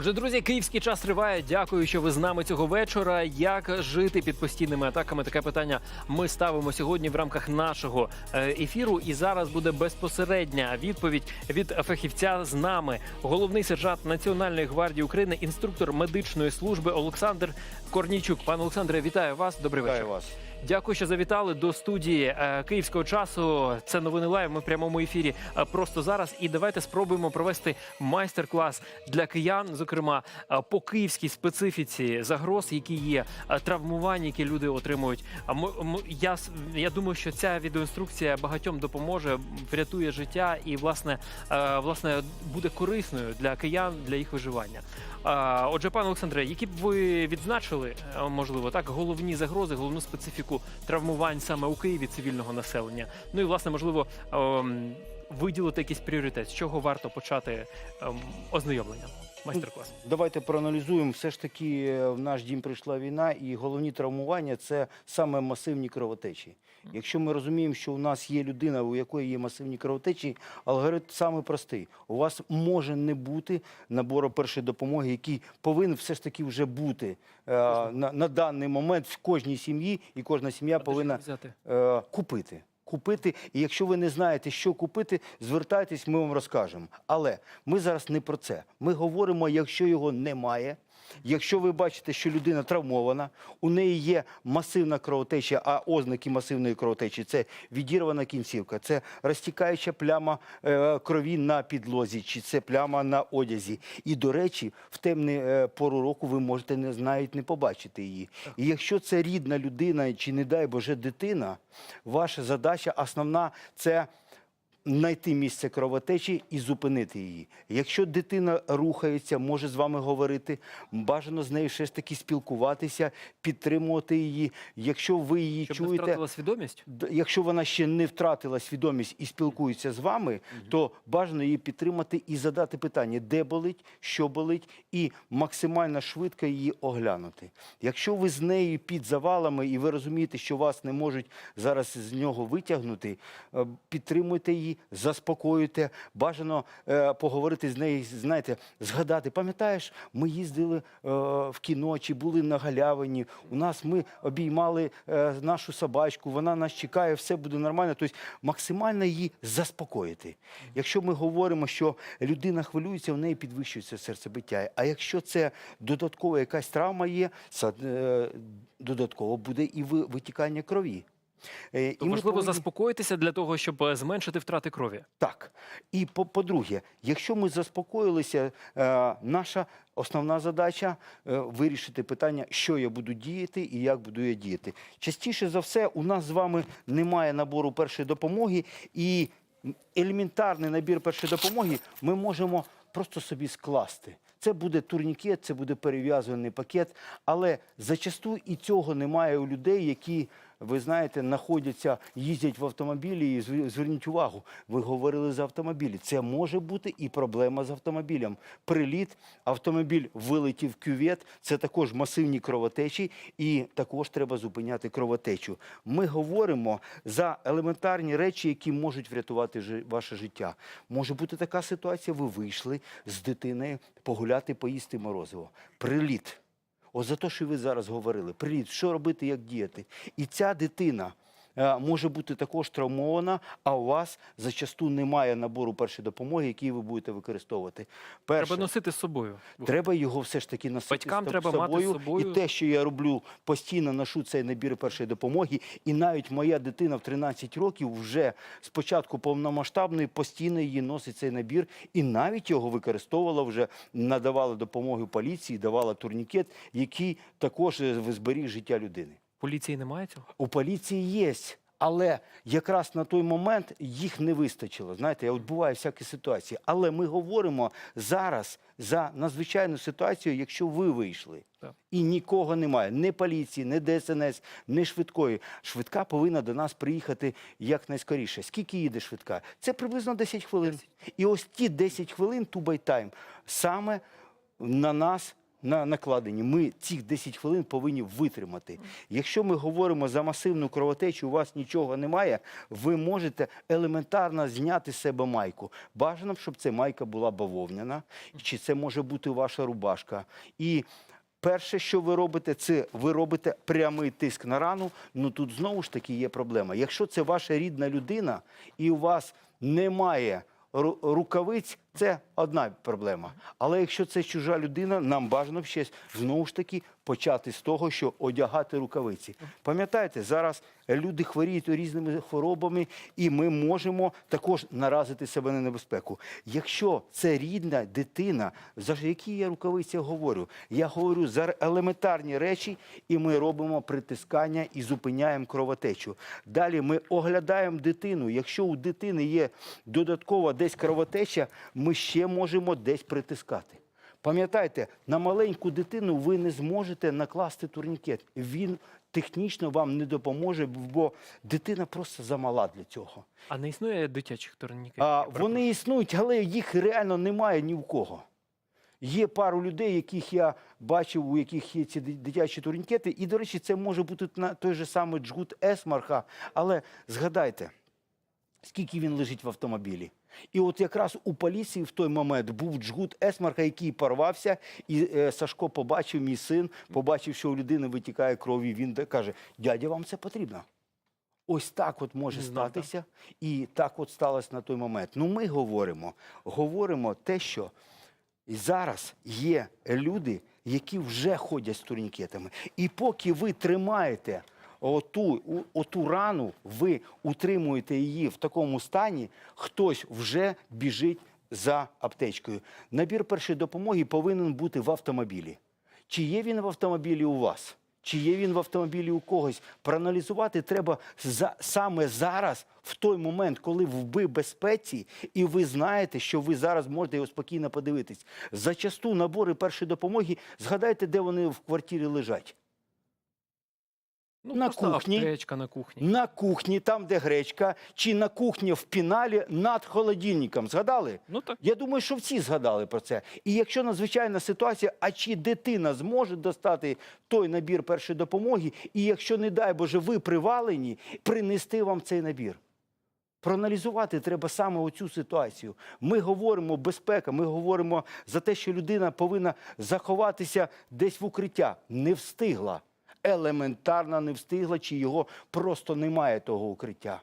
Отже, друзі, київський час триває. Дякую, що ви з нами цього вечора. Як жити під постійними атаками? Таке питання ми ставимо сьогодні в рамках нашого е, ефіру. І зараз буде безпосередня відповідь від фахівця з нами. Головний сержант Національної гвардії України, інструктор медичної служби Олександр Корнійчук. Пане Олександре, вітаю вас. Добрий вечір. Вітаю вас. Дякую, що завітали до студії е, київського часу. Це новини лайв. Ми в прямому ефірі е, просто зараз. І давайте спробуємо провести майстер-клас для киян, зокрема е, по київській специфіці загроз, які є, травмування, які люди отримують. Я я думаю, що ця відеоінструкція багатьом допоможе, врятує життя і власне власне буде корисною для киян для їх виживання. Отже, пане Олександре, які б ви відзначили, можливо, так, головні загрози, головну специфіку травмувань саме у Києві цивільного населення? Ну і власне, можливо, ем, виділити якийсь пріоритет, з чого варто почати ем, ознайомлення? Майстер-клас. Давайте проаналізуємо. Все ж таки е, в наш дім прийшла війна, і головні травмування це саме масивні кровотечі. Якщо ми розуміємо, що у нас є людина, у якої є масивні кровотечі, алгоритм саме простий. У вас може не бути набору першої допомоги, який повинен все ж таки вже бути е, на, на даний момент в кожній сім'ї, і кожна сім'я повинна е, купити. Купити, і якщо ви не знаєте, що купити, звертайтесь, ми вам розкажемо. Але ми зараз не про це. Ми говоримо, якщо його немає. Якщо ви бачите, що людина травмована, у неї є масивна кровотеча, а ознаки масивної кровотечі це відірвана кінцівка, це розтікаюча пляма е, крові на підлозі, чи це пляма на одязі. І, до речі, в темну е, пору року ви можете навіть не побачити її. І якщо це рідна людина, чи не дай Боже дитина, ваша задача основна це знайти місце кровотечі і зупинити її. Якщо дитина рухається, може з вами говорити, бажано з нею все ж таки спілкуватися, підтримувати її. Якщо ви її Щоб не чуєте, втратила свідомість? Якщо вона ще не втратила свідомість і спілкується з вами, то бажано її підтримати і задати питання, де болить, що болить, і максимально швидко її оглянути. Якщо ви з нею під завалами і ви розумієте, що вас не можуть зараз з нього витягнути, е, підтримуйте її, заспокоюйте. Бажано е, поговорити з нею, знаєте, згадати. Пам'ятаєш, ми їздили е, в кіно чи були на галявині. У нас ми обіймали е, нашу собачку, вона нас чекає, все буде нормально. Тобто максимально її заспокоїти. Якщо ми говоримо, що людина хвилюється, в неї підвищується серцебиття. А якщо це додаткова якась травма є, це, е, додатково буде і витікання крові. Е, То і важливо повинні- заспокоїтися для того, щоб е, зменшити втрати крові. так. І по- по-друге, якщо ми заспокоїлися, е, наша основна задача е, вирішити питання, що я буду діяти і як буду я діяти. Частіше за все, у нас з вами немає набору першої допомоги, і елементарний набір першої допомоги ми можемо просто собі скласти. Це буде турнікет, це буде перев'язаний пакет, але зачасту і цього немає у людей, які, ви знаєте, знаходяться, їздять в автомобілі. І зверніть увагу, ви говорили за автомобілі. Це може бути і проблема з автомобілем. Приліт, автомобіль вилетів кювет, це також масивні кровотечі, і також треба зупиняти кровотечу. Ми говоримо за елементарні речі, які можуть врятувати ваше життя. Може бути така ситуація, ви вийшли з дитиною погуляти, поїсти морозиво. Приліт. От за те, що ви зараз говорили, привіт, що робити, як діяти. І ця дитина може бути також травмована, а у вас зачасту немає набору першої допомоги, який ви будете використовувати. Перше, Треба носити з собою. Треба його все ж таки носити Батькам з треба собою. мати з собою. І те, що я роблю, постійно ношу цей набір першої допомоги. І навіть моя дитина в 13 років вже спочатку повномасштабної постійно її носить цей набір, і навіть його використовувала вже, надавала допомогу поліції, давала турнікет, який також е, зберіг життя людини. Поліції немає цього? У поліції є, але якраз на той момент їх не вистачило. Знаєте, от буває всякі ситуації. Але ми говоримо зараз за надзвичайну ситуацію, якщо ви вийшли. Так. І нікого немає, ні поліції, ні ДСНС, ні швидкої. Швидка повинна до нас приїхати якнайскоріше. Скільки їде швидка? Це приблизно 10 хвилин. І ось ті 10 хвилин, ту байтайм, саме на нас на накладені, ми ці 10 хвилин повинні витримати. Якщо ми говоримо за масивну кровотечу, у вас нічого немає, ви можете елементарно зняти з себе майку. Бажано, щоб це майка була бавовняна, чи це може бути ваша рубашка. І Перше, що ви робите, це ви робите прямий тиск на рану. Ну тут знову ж таки є проблема. Якщо це ваша рідна людина і у вас немає рукавиць, це одна проблема. Але якщо це чужа людина, нам бажано ще знову ж таки почати з того, що одягати рукавиці. Пам'ятаєте, зараз люди хворіють різними хворобами, і ми можемо також наразити себе на небезпеку. Якщо це рідна дитина, за які я рукавиці говорю? Я говорю за елементарні речі, і ми робимо притискання і зупиняємо кровотечу. Далі ми оглядаємо дитину. Якщо у дитини є додаткова десь кровотеча, ми ще можемо десь притискати. Пам'ятайте, на маленьку дитину ви не зможете накласти турнікет. Він технічно вам не допоможе, бо дитина просто замала для цього. А не існує дитячих турнікетів? А, вони існують, але їх реально немає ні в кого. Є пару людей, яких я бачив, у яких є ці дитячі турнікети. І, до речі, це може бути на той же самий джгут Есмарха. Але згадайте, скільки він лежить в автомобілі. І от якраз у поліції в той момент був джгут Есмарха, який порвався, і е, Сашко побачив, мій син, побачив, що у людини витікає кров, і він каже: дядя, вам це потрібно. Ось так от може так. статися, і так от сталося на той момент. Ну, ми говоримо, говоримо те, що зараз є люди, які вже ходять з турнікетами. І поки ви тримаєте оту, оту рану, ви утримуєте її в такому стані, хтось вже біжить за аптечкою. Набір першої допомоги повинен бути в автомобілі. Чи є він в автомобілі у вас? Чи є він в автомобілі у когось? Проаналізувати треба за, саме зараз, в той момент, коли в безпеці, і ви знаєте, що ви зараз можете його спокійно подивитись. Зачасту набори першої допомоги, згадайте, де вони в квартирі лежать. Ну, на кухні. Аптечка на кухні. На кухні, там, де гречка, чи на кухні в піналі над холодильником. Згадали? Ну так. Я думаю, що всі згадали про це. І якщо надзвичайна ситуація, а чи дитина зможе достати той набір першої допомоги, і якщо, не дай Боже, ви привалені, принести вам цей набір. Проаналізувати треба саме оцю ситуацію. Ми говоримо безпека, ми говоримо за те, що людина повинна заховатися десь в укриття. Не встигла. Елементарно не встигла, чи його просто немає того укриття.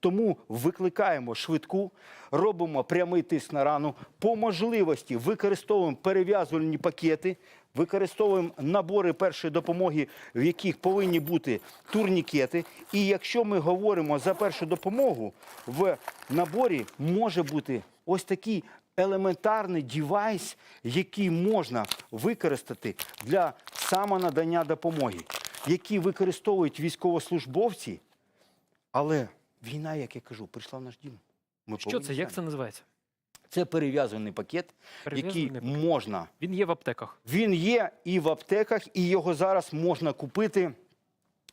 Тому викликаємо швидку, робимо прямий тиск на рану. По можливості використовуємо перев'язувальні пакети, використовуємо набори першої допомоги, в яких повинні бути турнікети. І якщо ми говоримо за першу допомогу, в наборі може бути ось такий елементарний девайс, який можна використати для самонадання допомоги, які використовують військовослужбовці. Але війна, як я кажу, прийшла в наш дім. Ми Що це? це? Як це називається? Це перев'язаний пакет, який пакет. можна. Він є в аптеках. Він є і в аптеках, і його зараз можна купити.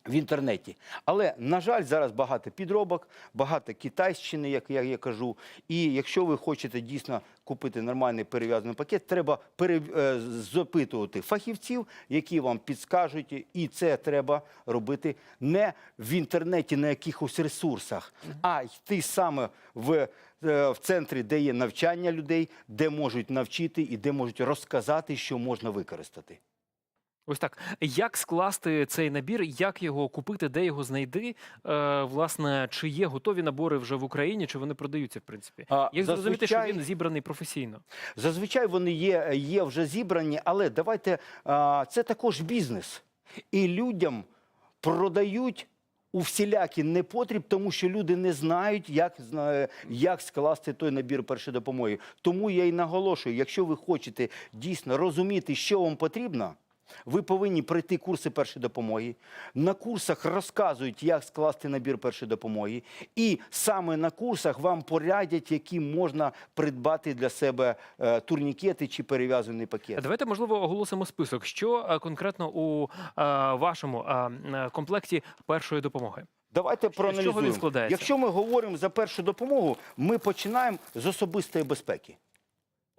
В інтернеті, але на жаль, зараз багато підробок, багато китайщини, як я, я кажу. І якщо ви хочете дійсно купити нормальний перев'язаний пакет, треба пере, е, запитувати фахівців, які вам підскажуть, і це треба робити не в інтернеті на якихось ресурсах, а йти саме в, е, в центрі, де є навчання людей, де можуть навчити і де можуть розказати, що можна використати. Ось так. Як скласти цей набір, як його купити, де його знайти? Е, власне, чи є готові набори вже в Україні, чи вони продаються, в принципі? А, Як зрозуміти, що він зібраний професійно? Зазвичай вони є, є вже зібрані, але давайте а, це також бізнес. І людям продають у всілякий непотріб, тому що люди не знають, як, як скласти той набір першої допомоги. Тому я і наголошую, якщо ви хочете дійсно розуміти, що вам потрібно. Ви повинні пройти курси першої допомоги. На курсах розказують, як скласти набір першої допомоги. І саме на курсах вам порадять, які можна придбати для себе е, турнікети чи перев'язаний пакет. Давайте, можливо, оголосимо список, що е, конкретно у е, вашому комплекті першої допомоги. Давайте проаналізуємо. Якщо ми говоримо за першу допомогу, ми починаємо з особистої безпеки.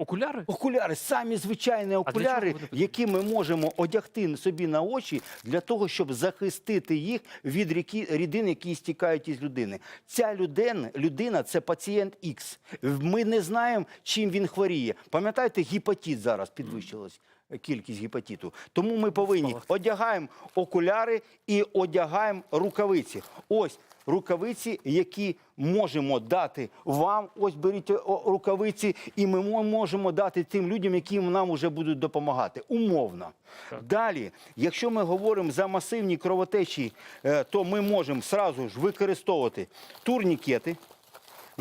Окуляри? Окуляри, самі звичайні окуляри, які ми можемо одягти собі на очі для того, щоб захистити їх від ріки, рідин, які стікають із людини. Ця людина, людина це пацієнт Х. Ми не знаємо, чим він хворіє. Пам'ятаєте, гепатит зараз підвищилась. Кількість гепатиту. Тому ми повинні одягаємо окуляри і одягаємо рукавиці. Ось рукавиці, які можемо дати вам. Ось беріть рукавиці, і ми можемо дати тим людям, які нам вже будуть допомагати. Умовно. Так. Далі, якщо ми говоримо за масивні кровотечі, е, то ми можемо сразу ж використовувати турнікети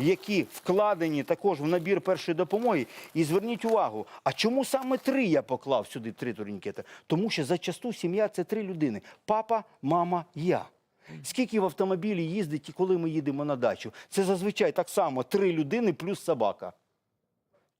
які вкладені також в набір першої допомоги. І зверніть увагу, а чому саме три я поклав сюди три турнікети? Тому що зачасту сім'я це три людини: папа, мама, я. Скільки в автомобілі їздить, і коли ми їдемо на дачу? Це зазвичай так само три людини плюс собака.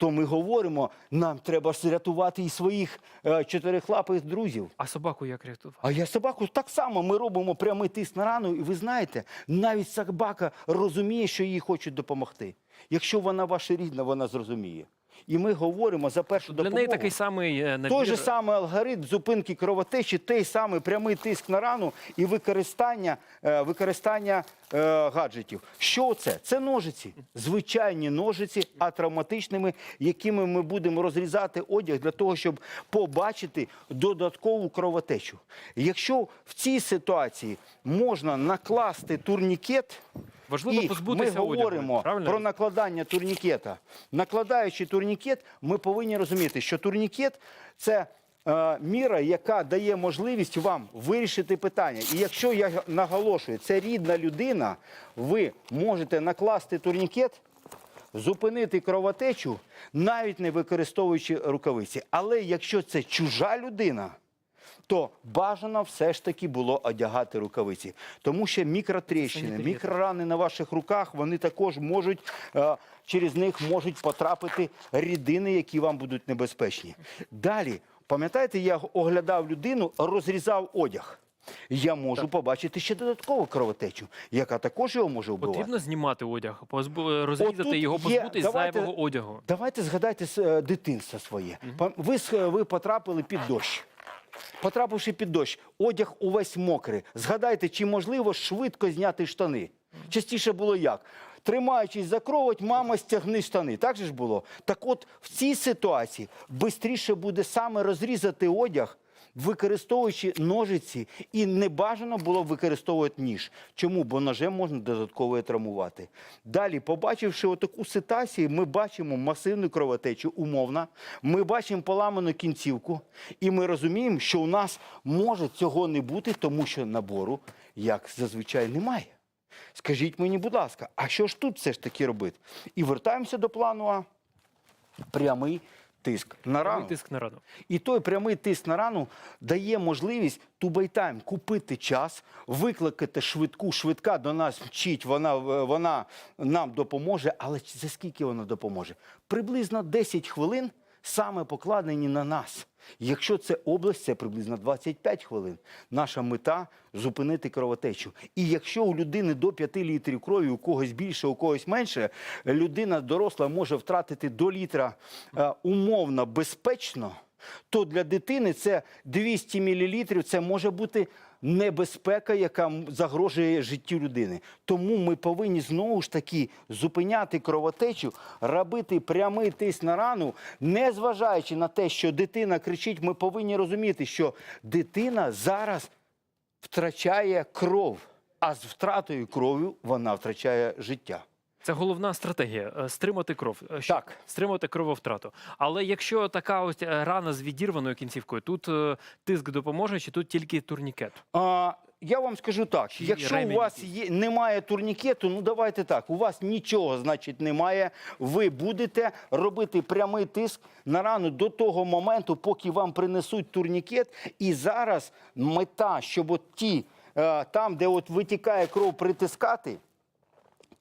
То ми говоримо, нам треба рятувати і своїх е, чотирихлапих друзів. А собаку як рятувати? А я собаку так само ми робимо прямий тиск на рану, і ви знаєте, навіть собака розуміє, що їй хочуть допомогти. Якщо вона ваша рідна, вона зрозуміє. І ми говоримо за першу Для допомогу. неї такий самий е, набір. Той же самий алгоритм зупинки кровотечі, той самий прямий тиск на рану і використання, е, використання гаджетів. Що це? Це ножиці, звичайні ножиці, а травматичними, якими ми будемо розрізати одяг для того, щоб побачити додаткову кровотечу. Якщо в цій ситуації можна накласти турнікет. Важливо і позбутися ми одягу, говоримо правильно? про накладання турнікета. Накладаючи турнікет, ми повинні розуміти, що турнікет це е, міра, яка дає можливість вам вирішити питання. І якщо я наголошую, це рідна людина, ви можете накласти турнікет. Зупинити кровотечу, навіть не використовуючи рукавиці. Але якщо це чужа людина, то бажано все ж таки було одягати рукавиці. Тому що мікротріщини, мікрорани на ваших руках, вони також можуть, е, через них можуть потрапити рідини, які вам будуть небезпечні. Далі, пам'ятаєте, я оглядав людину, розрізав одяг. Я можу побачити ще додаткову кровотечу, яка також його може вбивати. Потрібно знімати одяг, розрізати Отут його, давайте- зайвого одягу. Давайте згадайте е, дитинство своє. Пам- Ви, ви потрапили під дощ. Потрапивши під дощ, одяг увесь мокрий. Згадайте, чи можливо швидко зняти штани? Частіше було як? Тримаючись за кровать, мама стягни штани. Так же ж було? Так от в цій ситуації швидше буде саме розрізати одяг, використовуючи ножиці, і не бажано було використовувати ніж. Чому? Бо ножем можна додатково травмувати. Далі, побачивши отаку ситуацію, ми бачимо масивну кровотечу, умовно, ми бачимо поламану кінцівку, і ми розуміємо, що у нас може цього не бути, тому що набору, як зазвичай, немає. Скажіть мені, будь ласка, а що ж тут все ж таки робити? І вертаємося до плану А. Прямий тиск на рану. Тиск на рану. І той прямий тиск на рану дає можливість тубайтайм купити час, викликати швидку. Швидка до нас мчить, вона, вона нам допоможе. Але за скільки вона допоможе? Приблизно 10 хвилин саме покладені на нас. Якщо це область, це приблизно 25 хвилин. Наша мета зупинити кровотечу. І якщо у людини до 5 літрів крові, у когось більше, у когось менше, людина доросла може втратити до літра е, умовно безпечно, то для дитини це 200 мл, це може бути небезпека, яка загрожує життю людини. Тому ми повинні знову ж таки зупиняти кровотечу, робити прямий тиск на рану, не зважаючи на те, що дитина кричить, ми повинні розуміти, що дитина зараз втрачає кров, а з втратою крові вона втрачає життя. Це головна стратегія е, стримати кров. е, Так. Стримати крововтрату. Але якщо така ось е, рана з відірваною кінцівкою, тут тиск допоможе, чи тут тільки турнікет? А, я вам скажу так: Чи якщо у вас є, немає турнікету, ну давайте так. У вас нічого, значить, немає. Ви будете робити прямий тиск на рану до того моменту, поки вам принесуть турнікет. І зараз мета, щоб от ті, там, де от витікає кров, притискати.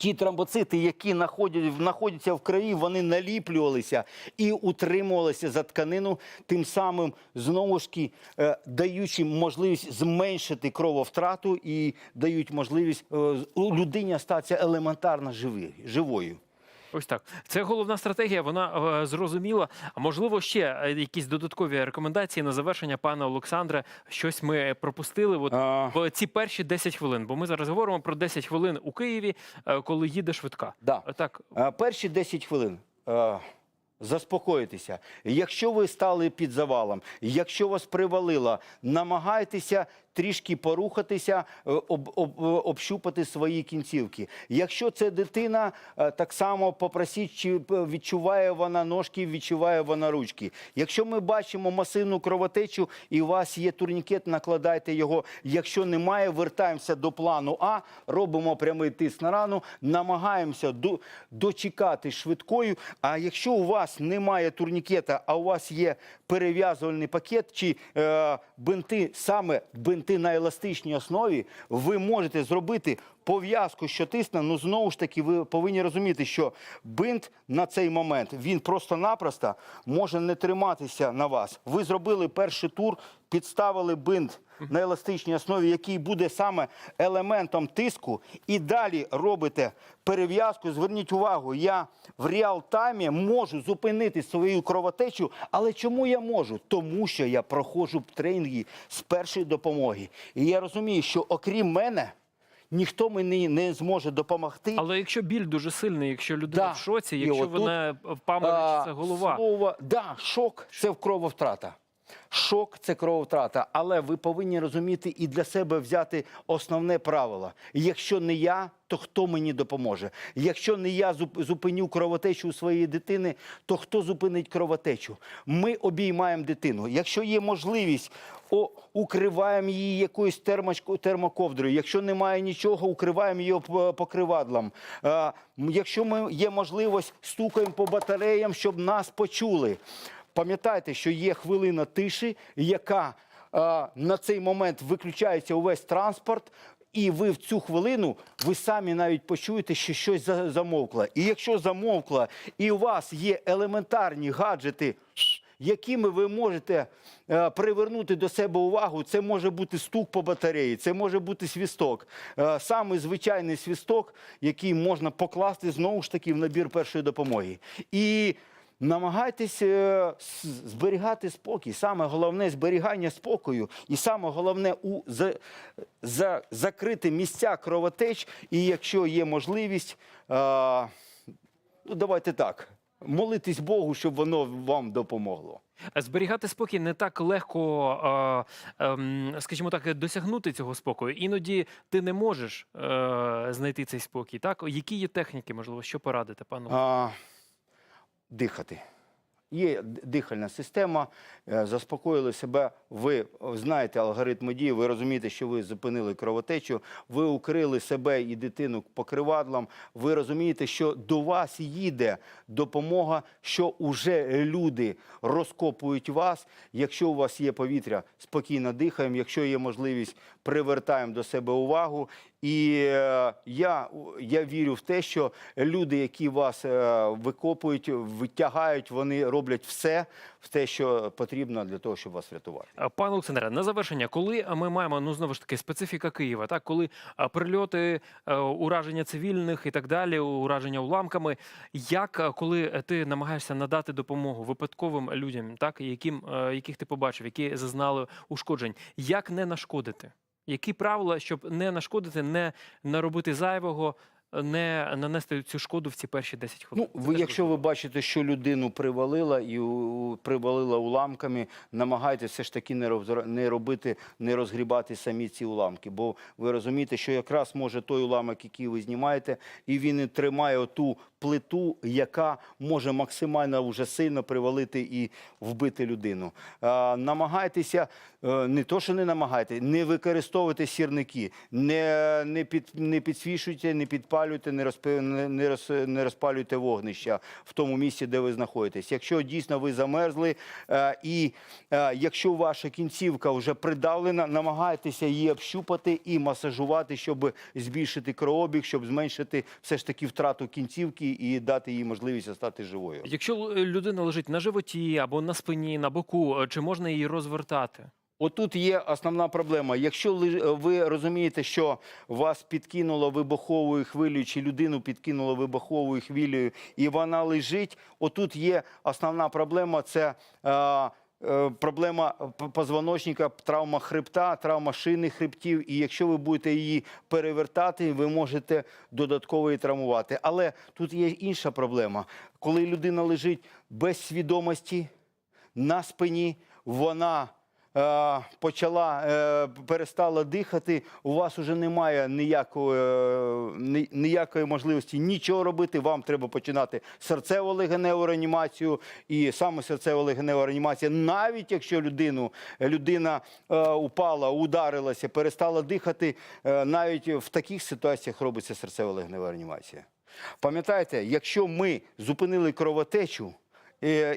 Ті тромбоцити, які знаходять- знаходяться в крові, вони наліплювалися і утримувалися за тканину, тим самим знову ж таки е, даючи можливість зменшити крововтрату і дають можливість е, людині статися елементарно живою. Ось так. Це головна стратегія. Вона е, зрозуміла. А можливо, ще е, якісь додаткові рекомендації на завершення, пане Олександре. Щось ми пропустили. От А, в ці перші 10 хвилин. Бо ми зараз говоримо про 10 хвилин у Києві, е, коли їде швидка. да. Так, А, Перші 10 хвилин. Заспокойтеся. Якщо ви стали під завалом, якщо вас привалило, намагайтеся трішки порухатися, е, об, об, общупати свої кінцівки. Якщо це дитина, е, так само попросіть, чи відчуває вона ножки, відчуває вона ручки. Якщо ми бачимо масивну кровотечу і у вас є турнікет, накладайте його. Якщо немає, вертаємося до плану А, робимо прямий тиск на рану, намагаємося до, дочекати швидкою. А якщо у вас немає турнікета, а у вас є перев'язувальний пакет чи е, бинти, саме бинти на еластичній основі, ви можете зробити пов'язку, що тисне. Ну знову ж таки, ви повинні розуміти, що бинт на цей момент він просто-напросто може не триматися на вас. Ви зробили перший тур, підставили бинт на еластичній основі, який буде саме елементом тиску, і далі робите перев'язку. Зверніть увагу, я в реал-таймі можу зупинити свою кровотечу, але чому я можу? Тому що я проходжу тренінги з першої допомоги. І я розумію, що окрім мене ніхто мені не зможе допомогти. але якщо біль дуже сильний, якщо людина Да. в шоці, якщо отут, вона впам'ятає, це голова. Слово, да, шок це крововтрата. Шок це крововтрата. Але ви повинні розуміти і для себе взяти основне правило. Якщо не я, то хто мені допоможе? Якщо не я зупиню кровотечу у своєї дитини, то хто зупинить кровотечу? Ми обіймаємо дитину. Якщо є можливість, о, укриваємо її якоюсь термочко- термоковдрою. Якщо немає нічого, укриваємо її покривадлом. Е, якщо ми є можливість, стукаємо по батареям, щоб нас почули. Пам'ятайте, що є хвилина тиші, яка е, на цей момент виключається увесь транспорт. І ви в цю хвилину ви самі навіть почуєте, що щось за- замовкло. І якщо замовкло, і у вас є елементарні гаджети, якими ви можете е, привернути до себе увагу, це може бути стук по батареї, це може бути свісток. Е, саме звичайний свісток, який можна покласти знову ж таки в набір першої допомоги. І Намагайтесь е, зберігати спокій. Саме головне зберігання спокою, і саме головне у за, за, закрити місця кровотеч. І якщо є можливість, ну давайте так, молитись Богу, щоб воно вам допомогло. Зберігати спокій не так легко, ем, скажімо так, досягнути цього спокою. Іноді ти не можеш е, знайти цей спокій. Так, які є техніки, можливо, що порадити, пану? А, дихати. Є дихальна система, е, заспокоїли себе. Ви знаєте алгоритм дії, ви розумієте, що ви зупинили кровотечу, ви укрили себе і дитину покривадлом. Ви розумієте, що до вас їде допомога, що уже люди розкопують вас. Якщо у вас є повітря, спокійно дихаємо. Якщо є можливість, привертаємо до себе увагу. І е, я, я вірю в те, що люди, які вас е, викопують, витягають, вони роблять все, в те, що потрібно для того, щоб вас врятувати. Пане Олександре, на завершення, коли ми маємо ну знову ж таки специфіка Києва, так коли прильоти, е, ураження цивільних і так далі, ураження уламками, як коли ти намагаєшся надати допомогу випадковим людям, так яким е, яких ти побачив, які зазнали ушкоджень, як не нашкодити? Які правила, щоб не нашкодити, не наробити зайвого, не нанести цю шкоду в ці перші 10 хвилин? Ну, ви, якщо ви бачите, що людину привалила і у- привалила уламками, намагайтеся все ж таки не, розра- не робити, не розгрібати самі ці уламки. Бо ви розумієте, що якраз може той уламок, який ви знімаєте, і він і тримає оту плиту, яка може максимально вже сильно привалити і вбити людину. А, намагайтеся, е, не то, що не намагайтеся, не використовуйте сірники, не, не, під, не підсвічуйте, не підпалюйте, не, розпи, не, роз, не розпалюйте вогнища в тому місці, де ви знаходитесь. Якщо дійсно ви замерзли, е, і е, якщо ваша кінцівка вже придавлена, намагайтеся її общупати і масажувати, щоб збільшити кровообіг, щоб зменшити все ж таки втрату кінцівки і дати їй можливість стати живою. Якщо людина лежить на животі або на спині, на боку, е, чи можна її розвертати? Отут є основна проблема. Якщо ви розумієте, що вас підкинуло вибуховою хвилею, чи людину підкинуло вибуховою хвилею, і вона лежить, отут є основна проблема це. е, е, Проблема позвоночника, травма хребта, травма шини хребтів. І якщо ви будете її перевертати, ви можете додатково її травмувати. Але тут є інша проблема. Коли людина лежить без свідомості, на спині, вона е, почала, е, перестала дихати, у вас вже немає ніякої, е, ніякої можливості нічого робити. Вам треба починати серцево-легеневу реанімацію. І саме серцево-легенева реанімація, навіть якщо людину, людина е, упала, ударилася, перестала дихати, е, навіть в таких ситуаціях робиться серцево-легенева реанімація. Пам'ятаєте, якщо ми зупинили кровотечу, Е,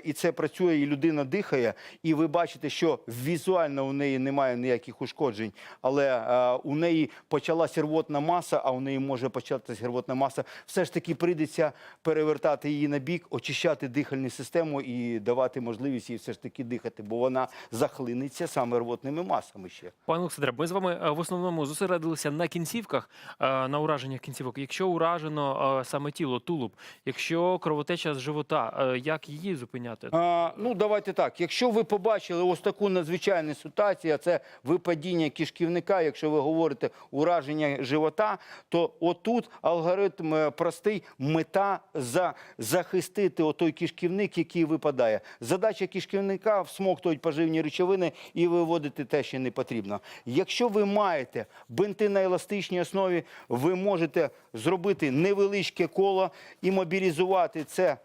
і це працює, і людина дихає, і ви бачите, що візуально у неї немає ніяких ушкоджень, але е, у неї почалася рвотна маса, а у неї може початися рвотна маса. Все ж таки прийдеться перевертати її на бік, очищати дихальну систему і давати можливість їй все ж таки дихати, бо вона захлинеться саме рвотними масами ще. Пане Олександре, ми з вами е, в основному зосередилися на кінцівках, е, на ураженнях кінцівок. Якщо уражено е, саме тіло, тулуб, якщо кровотеча з живота, е, як її зупиняти? А, ну, давайте так. Якщо ви побачили ось таку надзвичайну ситуацію, це випадіння кишківника, якщо ви говорите ураження живота, то отут алгоритм е, простий, мета за, захистити отой кишківник, який випадає. Задача кишківника всмоктувати поживні речовини і виводити те, що не потрібно. Якщо ви маєте бинти на еластичній основі, ви можете зробити невеличке коло і мобілізувати це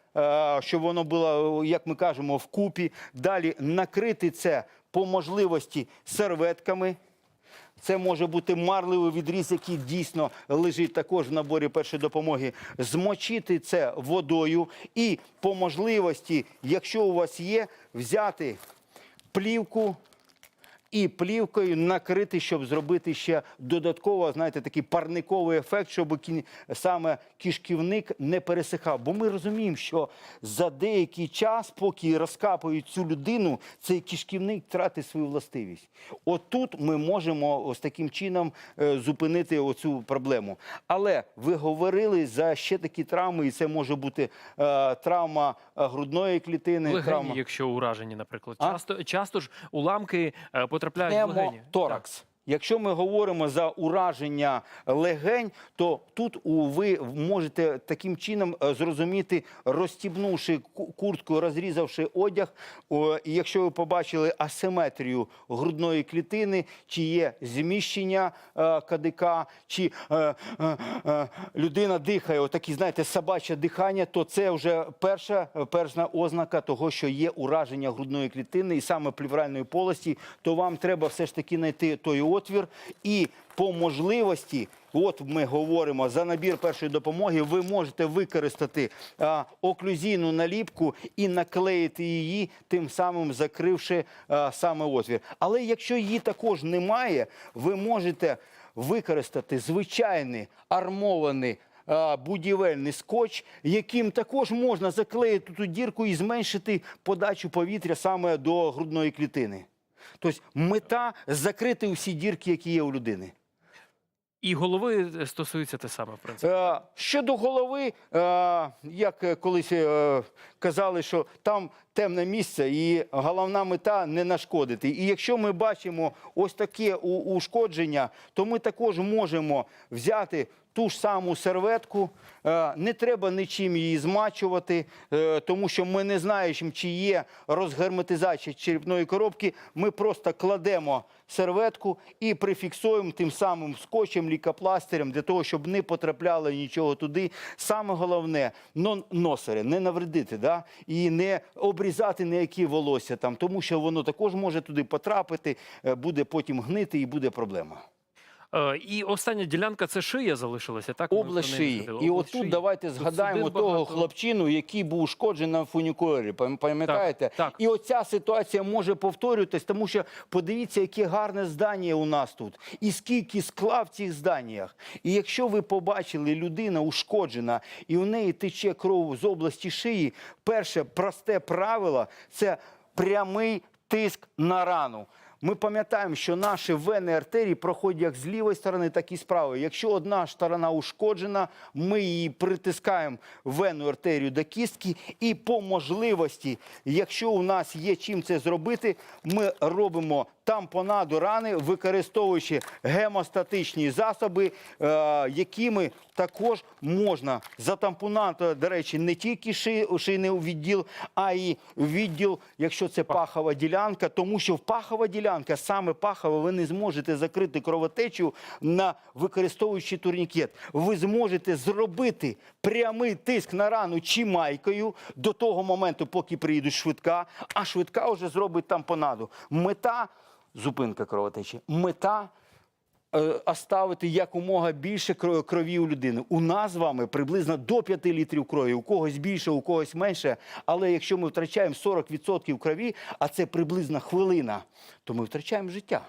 щоб воно було, як ми кажемо, вкупі. Далі накрити це по можливості серветками. Це може бути марливий відріз, який дійсно лежить також в наборі першої допомоги. Змочити це водою і по можливості, якщо у вас є, взяти плівку і плівкою накрити, щоб зробити ще додатково, знаєте, такий парниковий ефект, щоб кін- саме кишківник не пересихав. Бо ми розуміємо, що за деякий час, поки розкапують цю людину, цей кишківник втратить свою властивість. Отут ми можемо ось таким чином е, зупинити оцю проблему. Але ви говорили за ще такі травми, і це може бути е, травма е, грудної клітини, Легені, травма якщо уражені, наприклад. А? Часто, часто ж уламки е, потрапляють в легені. Пневмоторакс. Якщо ми говоримо за ураження легень, то тут ви можете таким чином е, зрозуміти, розстібнувши ку- куртку, розрізавши одяг, якщо ви побачили асиметрію грудної клітини, чи є зміщення е, кадика, чи е, людина дихає, отакі, знаєте, собаче дихання, то це вже перша, перша ознака того, що є ураження грудної клітини і саме плівральної полості, то вам треба все ж таки знайти той отвір і по можливості, от ми говоримо за набір першої допомоги, ви можете використати а, оклюзійну наліпку і наклеїти її, тим самим закривши а, саме отвір. Але якщо її також немає, ви можете використати звичайний армований а, будівельний скотч, яким також можна заклеїти ту дірку і зменшити подачу повітря саме до грудної клітини. Тобто мета закрити усі дірки, які є у людини. І голови стосується те саме, в принципі. Е, щодо голови, е, як колись е, казали, що там темне місце і головна мета не нашкодити. І якщо ми бачимо ось таке ушкодження, то ми також можемо взяти ту ж саму серветку, е, не треба нічим її змачувати, е, тому що ми не знаємо, чи є розгерметизація черепної коробки. Ми просто кладемо серветку і прифіксуємо тим самим скотчем, лікопластирем, для того, щоб не потрапляло нічого туди. Саме головне но- носери, не навредити, да? І не обрізати ніякі волосся там, тому що воно також може туди потрапити, е, буде потім гнити і буде проблема. Е, І остання ділянка це шия залишилася, так? Область шиї. І отут шиї. давайте згадаємо судин того багато. хлопчину, який був ушкоджений на фунікулері. Пам- Пам'ятаєте? Так, так. І оця ситуація може повторюватись, тому що подивіться, яке гарне здання у нас тут, і скільки скла в цих зданнях. І якщо ви побачили, людина ушкоджена, і у неї тече кров з області шиї, перше просте правило це прямий тиск на рану. Ми пам'ятаємо, що наші вени артерії проходять як з лівої сторони, так і з правої. Якщо одна сторона ушкоджена, ми її притискаємо вену артерію до кістки, і по можливості, якщо у нас є чим це зробити, ми робимо тампонаду рани, використовуючи гемостатичні засоби, е, якими також можна затампонувати, до речі, не тільки ши, шийний відділ, а й відділ, якщо це пахова ділянка, тому що в пахова ділянка, саме пахова, ви не зможете закрити кровотечу на використовуючи турнікет. Ви зможете зробити прямий тиск на рану чимайкою до того моменту, поки приїде швидка, а швидка вже зробить тампонаду. Мета зупинка кровотечі. Мета е, оставити якомога більше крові у людини. У нас з вами приблизно до 5 літрів крові, у когось більше, у когось менше. Але якщо ми втрачаємо 40% крові, а це приблизно хвилина, то ми втрачаємо життя.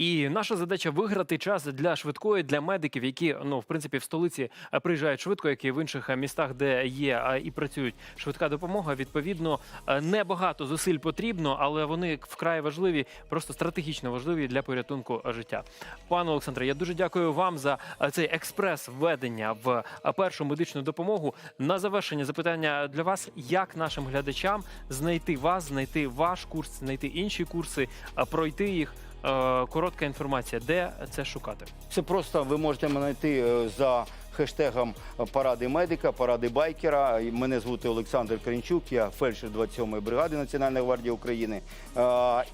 І наша задача виграти час для швидкої, для медиків, які ну в принципі в столиці е, приїжджають швидко, як і в інших е, містах, де є е, і працюють швидка допомога. Відповідно, небагато зусиль потрібно, але вони вкрай важливі, просто стратегічно важливі для порятунку життя. Пане Олександре, я дуже дякую вам за цей експрес введення в першу медичну допомогу. На завершення запитання для вас: як нашим глядачам знайти вас, знайти ваш курс, знайти інші курси, пройти їх. Е, Коротка інформація, де це шукати? Це просто ви можете знайти е, за хештегом паради медика, паради байкера. Мене звати Олександр Кринчук, я фельдшер 27-ї бригади Національної гвардії України.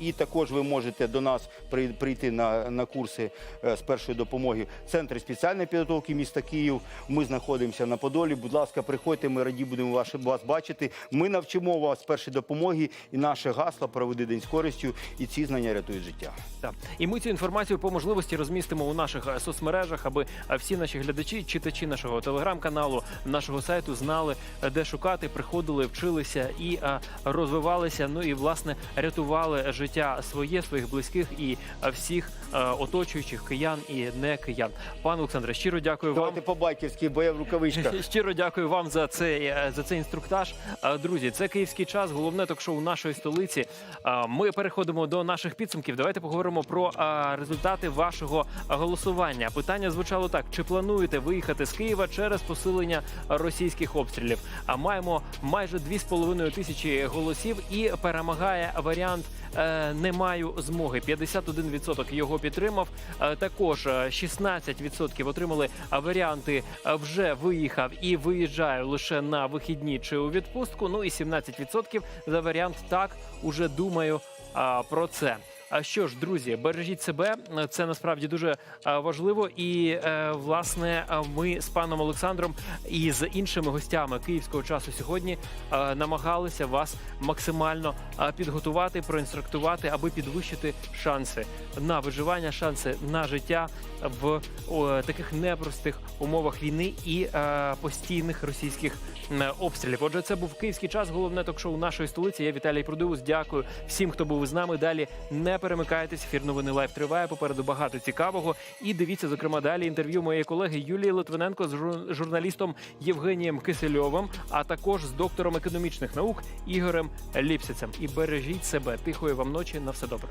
І також ви можете до нас при- прийти на, курси е, з першої допомоги в центрі спеціальної підготовки міста Київ. Ми знаходимося на Подолі. Будь ласка, приходьте, ми раді будемо вас, бачити. Ми навчимо вас першої допомоги і наше гасло проведи день з користю. І ці знання рятують життя. І ми цю інформацію по можливості розмістимо у наших е, соцмережах, аби е, всі наші глядачі, читачі нашого телеграм-каналу, нашого сайту знали, е, де шукати, приходили, вчилися і е, розвивалися. Ну і власне рятували життя своє, своїх близьких і е, всіх оточуючих киян і не киян. Пане Олександре, щиро дякую вам. Давайте по-байкерськи, бо я в рукавичках. Щиро дякую вам за цей за цей інструктаж. Друзі, це київський час. Головне ток-шоу нашої столиці. Ми переходимо до наших підсумків. Давайте поговоримо про результати вашого голосування. Питання звучало так: чи плануєте виїхати з Києва через посилення російських обстрілів? А маємо майже 2,5 тисячі голосів і перемагає варіант. е, Не маю змоги. 51% його підтримав. Е, Також е, 16% отримали е, варіанти е, вже виїхав і виїжджаю лише на вихідні чи у відпустку. Ну і 17% за варіант так уже думаю про це. А що ж, друзі, бережіть себе. Це насправді дуже важливо. І е, власне ми з паном Олександром і з іншими гостями київського часу сьогодні намагалися вас максимально підготувати, проінструктувати, аби підвищити шанси на виживання, шанси на життя в таких непростих умовах війни і е, постійних російських обстрілів. Отже, це був київський час. Головне ток-шоу нашої столиці. Я Віталій Продивус. Дякую всім, хто був з нами. Далі не перемикайтесь. Ефір новини лайф триває. Попереду багато цікавого. І дивіться, зокрема, далі інтерв'ю моєї колеги Юлії Литвиненко з журналістом Євгенієм Кисельовим, а також з доктором економічних наук Ігорем Ліпсицем. І бережіть себе. Тихої вам ночі. На все добре.